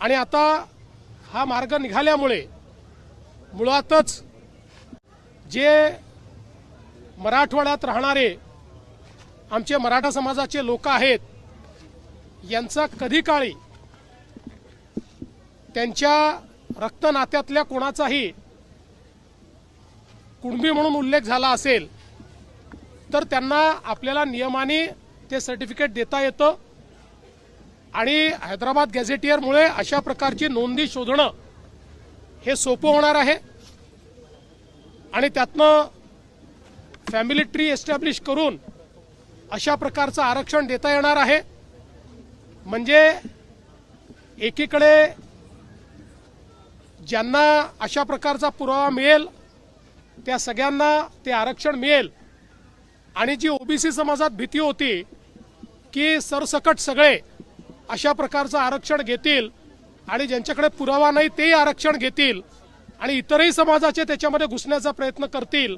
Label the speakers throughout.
Speaker 1: आणि आता हा मार्ग निघाल्यामुळे मुळातच जे मराठवाड्यात राहणारे आमचे मराठा समाजाचे लोक आहेत यांचा कधी काळी त्यांच्या रक्तनात्यातल्या कोणाचाही कुणबी म्हणून उल्लेख झाला असेल तर त्यांना आपल्याला नियमाने ते सर्टिफिकेट देता येतं. आणि हैदराबाद गॅझेटियरमुळे अशा प्रकारची नोंदी शोधणं हे सोपं होणार आहे. आणि त्यातनं फॅमिली ट्री एस्टॅब्लिश करून अशा प्रकारचं आरक्षण देता येणार आहे. म्हणजे एकीकडे ज्यांना अशा प्रकारचा पुरावा मिळेल त्या सगळ्यांना ते आरक्षण मिळेल. आणि जी ओबीसी समाजात भीती होती की सरसकट सगळे अशा प्रकारचं आरक्षण घेतील आणि ज्यांच्याकडे पुरावा नाही तेही आरक्षण घेतील आणि इतरही समाजाचे त्याच्यामध्ये घुसण्याचा प्रयत्न करतील.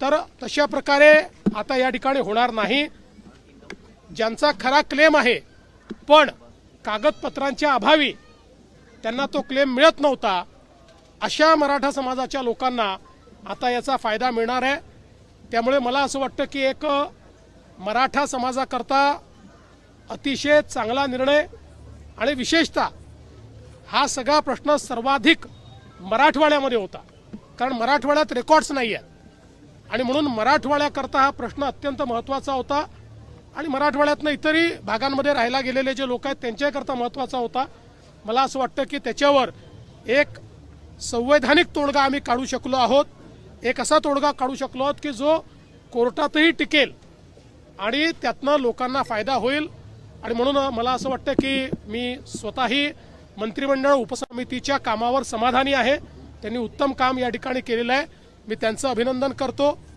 Speaker 1: तर तशा प्रकारे आता या ठिकाणी होणार नाही. ज्यांचा खरा क्लेम आहे पण कागदपत्रांच्या अभावी त्यांना तो क्लेम मिळत नव्हता अशा मराठा समाजाच्या लोकांना आता याचा फायदा मिळणार आहे. त्यामुळे मला असं वाटतं की एक मराठा समाजाकरता अतिशय चांगला निर्णय आणि विशेषतः हा सगळा प्रश्न सर्वाधिक मराठवाड्यामध्ये होता. कारण मराठवाड्यात रेकॉर्ड्स नाही आहेत आणि म्हणून मराठवाड्याकरता हा प्रश्न अत्यंत महत्त्वाचा होता. आणि मराठवाड्यातनं इतरही भागांमध्ये राहायला गेलेले जे लोक आहेत त्यांच्याकरता महत्त्वाचा होता. मला असं वाटतं की त्याच्यावर एक संवैधानिक तोडगा आम्ही काढू शकलो आहोत. एक असा तोडगा काढू शकलो आहोत की जो कोर्टातही टिकेल आणि त्यातनं लोकांना फायदा होईल. आणि म्हणून मला असं वाटतं की मी स्वतःही मंत्रिमंडळ उपसमितीच्या कामावर समाधानी आहे. त्यांनी उत्तम काम या ठिकाणी केलेलं आहे. मी त्यांचं अभिनंदन करतो.